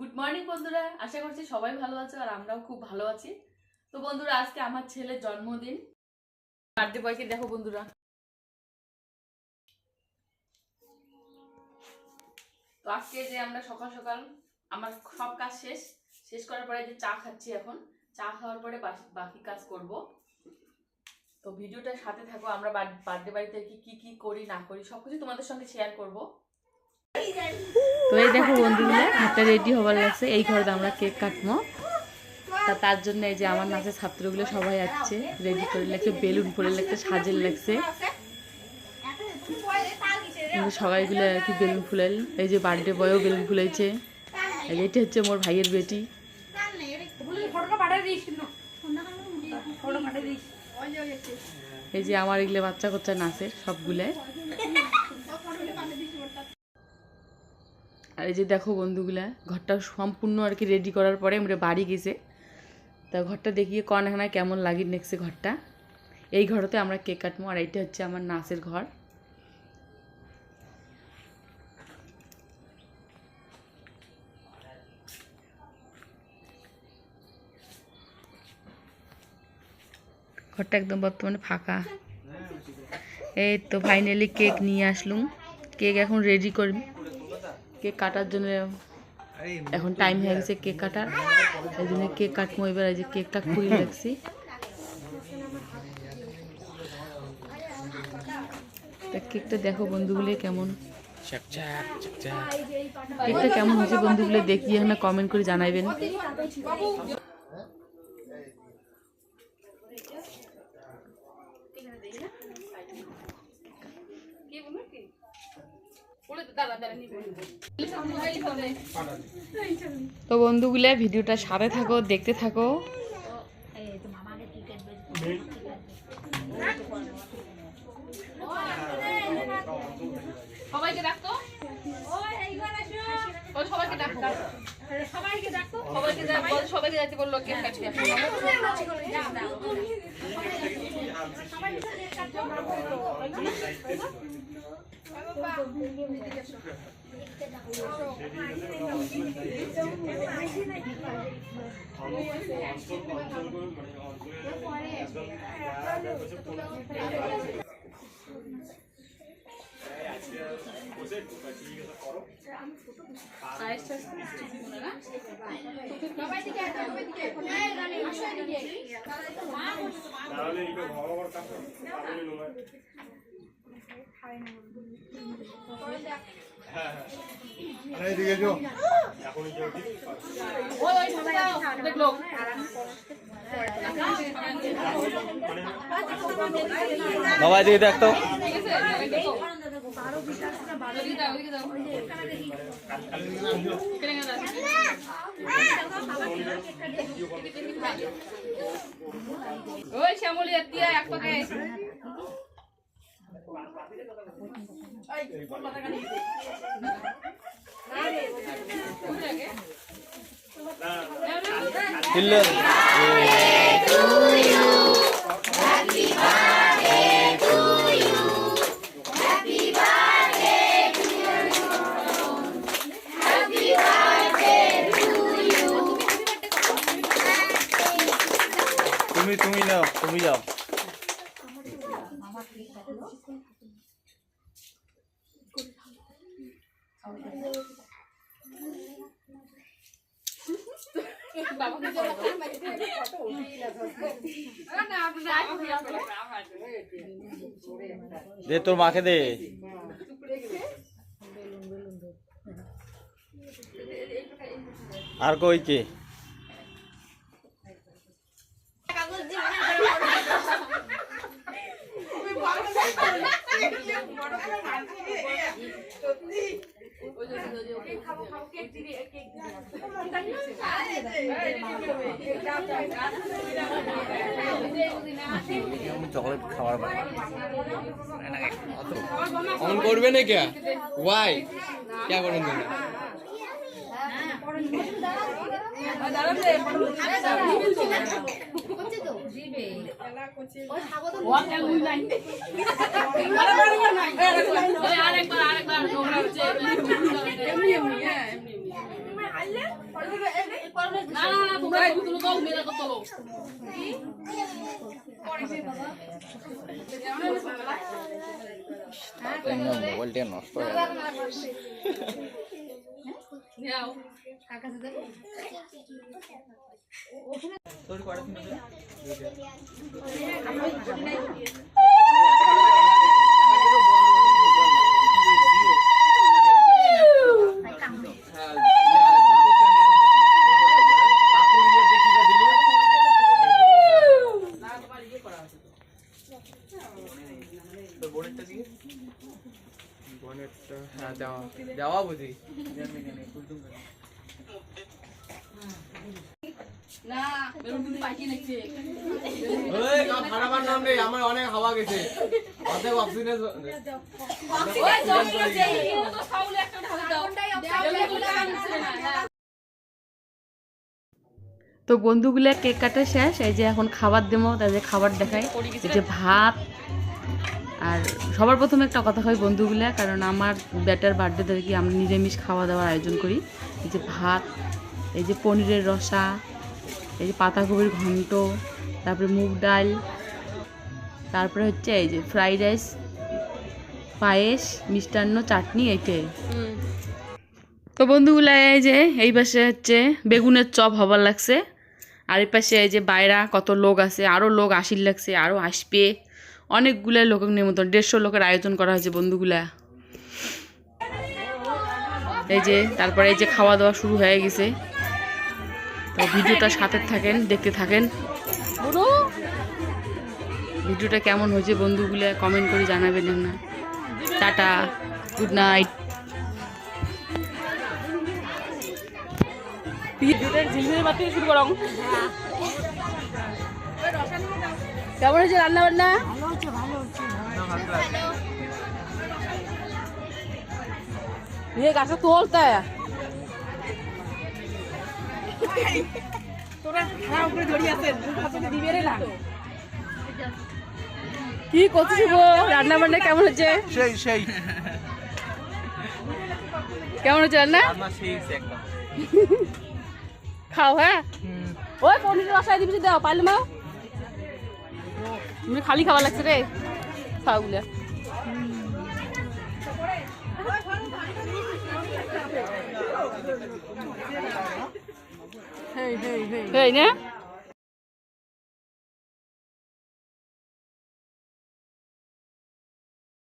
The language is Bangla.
গুড মর্নিং বন্ধুরা। আশা করছি সবাই ভালো আছে আর আমরাও খুব ভালো আছি। তো বন্ধুরা, আজকে আমার ছেলের জন্মদিন। বার্থডে বয়কে দেখো বন্ধুরা। তো আজকে যে আমরা সকাল সকাল আমার সব কাজ শেষ শেষ করার পরে যে চা খাচ্ছি এখন, চা খাওয়ার পরে বাকি- কাজ করব। তো ভিডিওটার সাথে থাকো, আমরা বার্থডে বাড়িতে কি কি করি, না করি, সবকিছু তোমাদের সঙ্গে শেয়ার করব। তো এই দেখো বন্ধুগুলো হাতে রেডি হবার লাগছে। এই ঘরে আমরা কেক কাটবো। তা তার জন্য এই যে আমার নাচের ছাত্রগুলো সবাই আসছে রেডি করে লাগছে, বেলুন পরে লাগছে, সাজের লাগছে। সবাইগুলো আর কি বেলুন ফুলাইল এই যে বার্থডে বয়ও বেলুন ফুলাইছে। এটা হচ্ছে মোর ভাইয়ের বেটি। এই যে আমার এগুলো বাচ্চা কাচ্চা নাচের সবগুলাই আর এই যে দেখো বন্ধুগুলা, ঘরটা সম্পূর্ণ আর কি রেডি করার পরে আমরা বাড়ি গেছে। তা ঘরটা দেখিয়ে কন এখানে কেমন লাগি নেক্সে ঘরটা। এই ঘরতে আমরা কেক কাটবো আর এইটা হচ্ছে আমার নাচের ঘর। ঘরটা একদম বর্তমানে ফাঁকা। এই তো ফাইনালি কেক নিয়ে আসলুম। কেক এখন রেডি করবি। কেক কাটার জন্য এখন টাইম হয়ে গেছে কেক কাটার। এই জন্য কেক কাটবো এবার এই যে কেকটা খুলে রাখছি কেকটা দেখো বন্ধুগুলি কেমন। কেকটা কেমন হয়েছে বন্ধুগুলো দেখিয়ে এখানে কমেন্ট করে জানাইবেন। তো বন্ধুগুলা ভিডিওটা সাথে থাকো দেখতে থাকো। সবাইকে ডাকতো সবাইকে ডাকতো সবাইকে ডাকতো সবাইকে সবাইকে যাইতে বলল কেক কাটতে ওই ওই সবাই দেখল বাবা এদিকে দেখ তো। ওই শ্যামলি এক পাকে তুমি তুমি নাও তুমি যাও দে তোর মাকে দে। আর কই কে? চকলেট খাওয়ার অন করবে না কে? ওয়াই কে করেন না আরেকবার আরেকবার নোংরা হচ্ছে না না না তোমরা ছবি তুলো তো মেয়েরা কত তোলো মোবাইলটা নষ্ট হয়ে গেল হ্যাঁ দেওয়া দেওয়া বুঝি? আমার অনেক হাওয়া গেছে। অর্ধেক অক্সিজেন তো বন্ধুগুলা কেক কাটা শেষ এই যে এখন খাবার দেবো তাদের খাবার দেখায় এই যে ভাত আর সবার প্রথমে একটা কথা হয় বন্ধুগুলা কারণ আমার ব্যাটার বার্থডে কি আমরা নিরামিষ খাওয়া দাওয়ার আয়োজন করি। এই যে ভাত এই যে পনিরের রসা এই যে পাতাকপির ঘন্ট তারপরে মুগ ডাল তারপরে হচ্ছে এই যে ফ্রাইড রাইস পায়েস মিষ্টান্ন চাটনি এইটাই তো বন্ধুগুলা এই যে এই পাশে হচ্ছে বেগুনের চপ হবার লাগছে। আর এই পাশে এই যে বাইরা কত লোক আছে আরও লোক আসির লাগছে আরও আসবে। অনেকগুলো লোক নিমন্ত্রণ দেড়শো লোকের আয়োজন করা হয়েছে বন্ধুগুলা। এই যে তারপরে এই যে খাওয়া দাওয়া শুরু হয়ে গেছে। তো ভিডিওটা সাথে থাকেন দেখতে থাকেন। ভিডিওটা কেমন হয়েছে বন্ধুগুলা কমেন্ট করে জানাবেন না। Tata good night. কেমন হয়েছে রান্না বান্না নিয়ে গাছটা তোলতে কি করছিস গো রান্না বান্না কেমন হচ্ছে সেই সেই। কেমন হচ্ছে রান্না? খাও হ্যাঁ? ওই পনির রসায় দিবি দাও পারলে মাও তুমি খালি খাবার লাগছে রে। খাওগুলা হেই না।